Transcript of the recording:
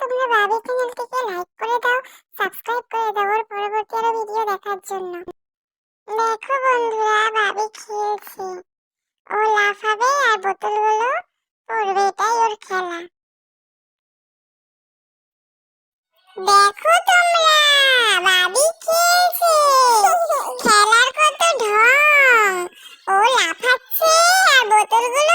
তোমরা ভাবি চ্যানেলটিকে লাইক করে দাও, সাবস্ক্রাইব করে দাও ওর পরবর্তী আরও ভিডিও দেখার জন্য। দেখো বন্ধুরা, ভাবি খেলছে। ও লাফাবে আর বোতলগুলো পড়বে এটাই ওর খেলা। দেখো তোমরা, ভাবি খেলছে। খেলার কত ঢং। ও লাফাচ্ছে আর বোতলগুলো